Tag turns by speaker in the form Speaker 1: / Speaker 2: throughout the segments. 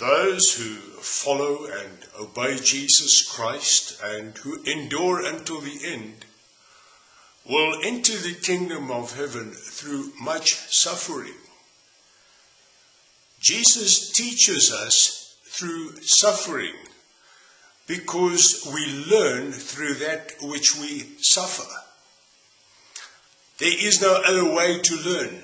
Speaker 1: Those who follow and obey Jesus Christ and who endure until the end will enter the kingdom of heaven through much suffering. Jesus teaches us through suffering because we learn through that which we suffer. There is no other way to learn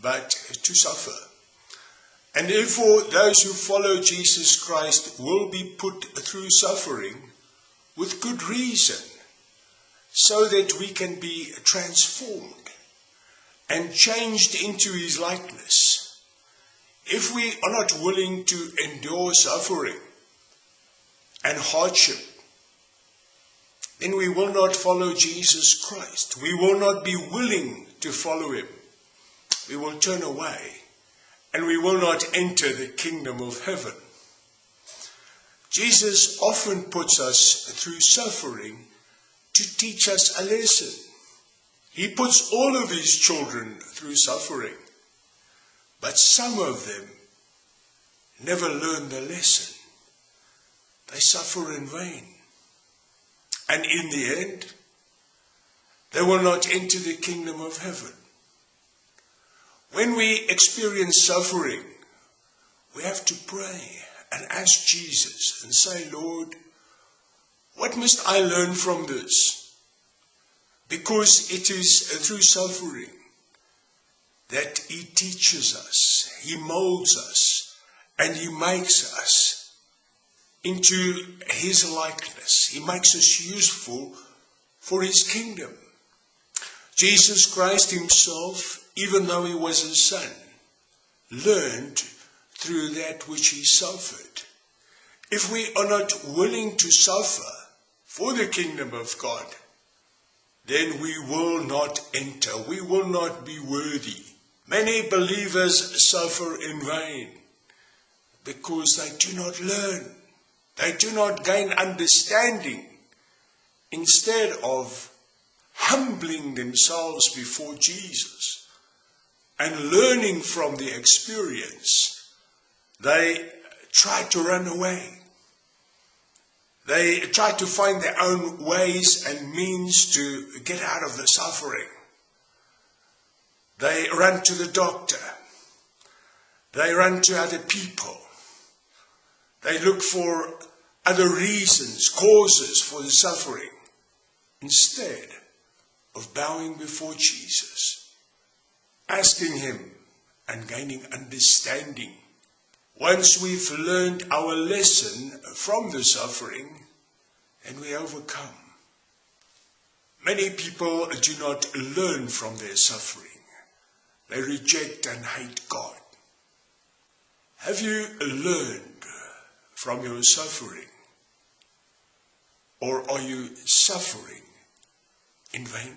Speaker 1: but to suffer. And therefore, those who follow Jesus Christ will be put through suffering with good reason, so that we can be transformed and changed into his likeness. If we are not willing to endure suffering and hardship, then we will not follow Jesus Christ. We will not be willing to follow him. We will turn away and we will not enter the kingdom of heaven. Jesus often puts us through suffering to teach us a lesson. He puts all of his children through suffering, but some of them never learn the lesson. They suffer in vain. And in the end, they will not enter the kingdom of heaven. When we experience suffering, we have to pray and ask Jesus and say, Lord, what must I learn from this? Because it is through suffering that He teaches us, He molds us, and He makes us into His likeness. He makes us useful for His kingdom. Jesus Christ Himself even though he was a son, learned through that which he suffered. If we are not willing to suffer for the kingdom of God, then we will not enter. We will not be worthy. Many believers suffer in vain because they do not learn. They do not gain understanding. Instead of humbling themselves before Jesus, and learning from the experience, they try to run away. They try to find their own ways and means to get out of the suffering. They run to the doctor. They run to other people. They look for other reasons, causes for the suffering, instead of bowing before Jesus asking Him and gaining understanding. Once we've learned our lesson from the suffering, and we overcome. Many people do not learn from their suffering. They reject and hate God. Have you learned from your suffering? Or are you suffering in vain?